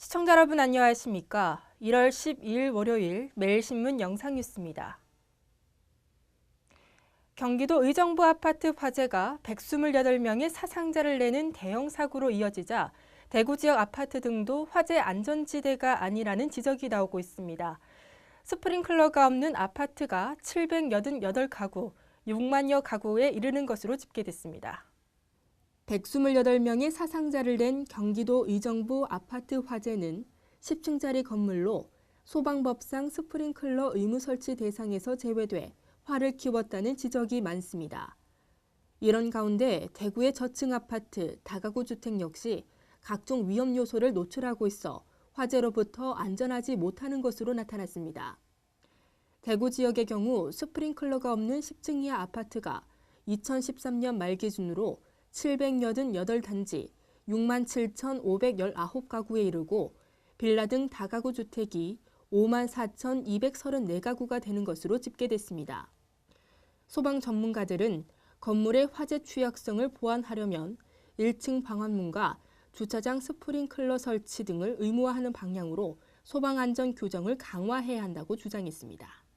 시청자 여러분 안녕하십니까? 1월 12일 월요일 매일신문 영상뉴스입니다. 경기도 의정부 아파트 화재가 128명의 사상자를 내는 대형 사고로 이어지자 대구 지역 아파트 등도 화재 안전지대가 아니라는 지적이 나오고 있습니다. 스프링클러가 없는 아파트가 788가구, 6만여 가구에 이르는 것으로 집계됐습니다. 128명의 사상자를 낸 경기도 의정부 아파트 화재는 10층짜리 건물로 소방법상 스프링클러 의무 설치 대상에서 제외돼 화를 키웠다는 지적이 많습니다. 이런 가운데 대구의 저층 아파트 다가구 주택 역시 각종 위험 요소를 노출하고 있어 화재로부터 안전하지 못하는 것으로 나타났습니다. 대구 지역의 경우 스프링클러가 없는 10층 이하 아파트가 2013년 말 기준으로 788단지 67,519가구에 이르고 빌라 등 다가구 주택이 54,234가구가 되는 것으로 집계됐습니다. 소방 전문가들은 건물의 화재 취약성을 보완하려면 1층 방화문과 주차장 스프링클러 설치 등을 의무화하는 방향으로 소방 안전 규정을 강화해야 한다고 주장했습니다.